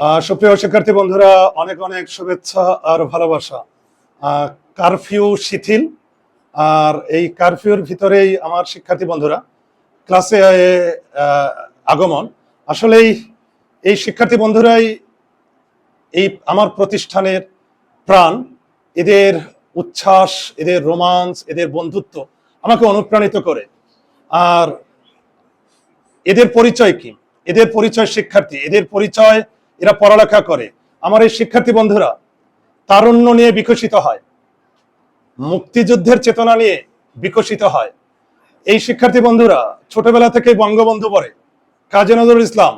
সুপ্রিয় শিক্ষার্থী বন্ধুরা, অনেক অনেক শুভেচ্ছা আর ভালোবাসা। কারফিউ শিথিল। আর এই কারফিউর ভিতরেই আমার শিক্ষার্থী বন্ধুরা, ক্লাসে আগমন। আসলেই এই শিক্ষার্থী বন্ধুরাই এই আমার প্রতিষ্ঠানের প্রাণ। এদের উচ্ছ্বাস, এদের রোমান্স এদের বন্ধুত্ব আমাকে অনুপ্রাণিত করে। আর এদের পরিচয় কি? এদের পরিচয় শিক্ষার্থী, এদের পরিচয় এরা পড়ালেখা করে। আমার এই শিক্ষার্থী বন্ধুরা, তারুণ্য নিয়ে বিকশিত হয়। মুক্তিযুদ্ধের চেতনা নিয়ে বিকশিত হয়। এই শিক্ষার্থী বন্ধুরা, ছোটবেলা থেকে বঙ্গবন্ধু পড়ে। কাজী নজরুল ইসলাম,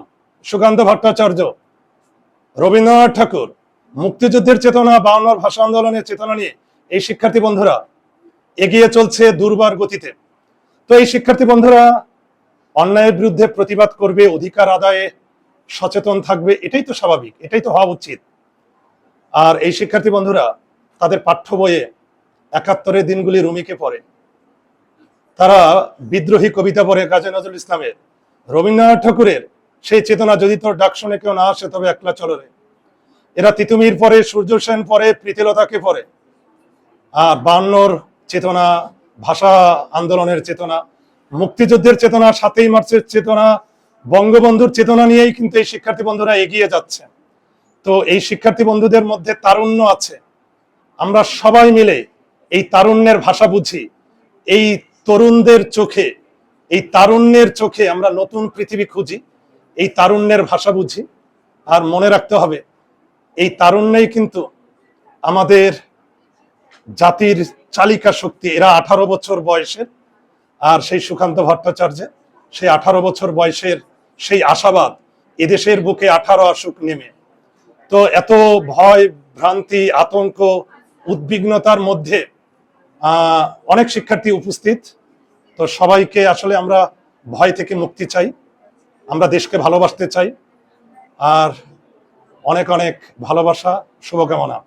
সুকান্ত ভট্টাচার্য, রবীন্দ্রনাথ ঠাকুর, মুক্তিযুদ্ধের চেতনা বাউন্নর ভাষা আন্দোলনের চেতনা নিয়ে এই শিক্ষার্থী বন্ধুরা, এগিয়ে চলছে দুর্বার গতিতে। তো এই শিক্ষার্থী বন্ধুরা, অন্যায়ের বিরুদ্ধে প্রতিবাদ করবে অধিকার আদায়ে সচেতন থাকবে, এটাই তো স্বাভাবিক, এটাই তো হওয়া উচিত। আর এই শিক্ষার্থী বন্ধুরা, তাদের পাঠ্য বইয়ে একাত্তরের দিনগুলি রুমিকে পড়ে। তারা বিদ্রোহী কবিতা পড়ে কাজী নজরুল ইসলামের। রবীন্দ্রনাথ ঠাকুরের সেই চেতনা যদি তোর ডাক শুনে কেউ না আসে, তবে একলা চলরে এরা তিতুমির পরে, সূর্য সেন পরে, প্রীতিলতাকে পড়ে। আর বান্নর চেতনা, ভাষা আন্দোলনের চেতনা, মুক্তিযুদ্ধের চেতনা, সাতই মার্চের চেতনা বঙ্গবন্ধুর চেতনা নিয়েই কিন্তু এই শিক্ষার্থী বন্ধুরা এগিয়ে যাচ্ছে। তো এই শিক্ষার্থী বন্ধুদের মধ্যে তারুণ্য আছে। আমরা সবাই মিলে এই তারুণ্যের ভাষা বুঝি। এই তরুণদের চোখে, এই তারুণ্যের চোখে আমরা নতুন পৃথিবী খুঁজি। এই তারুণ্যের ভাষা বুঝি। আর মনে রাখতে হবে, এই তারুণ্যই কিন্তু আমাদের জাতির চালিকা শক্তি। এরা আঠারো বছর বয়সের, আর সেই সুকান্ত ভট্টাচার্যের, সেই আঠারো বছর বয়সের সেই আশাবাদ এদেশের বুকে আঠারো আসুক নেমে। তো এত ভয়, ভ্রান্তি, আতঙ্ক, উদ্বিগ্নতার মধ্যে অনেক শিক্ষার্থী উপস্থিত। তো সবাইকে আসলে আমরা ভয় থেকে মুক্তি চাই। আমরা দেশকে ভালোবাসতে চাই। আর অনেক অনেক ভালোবাসা, শুভকামনা।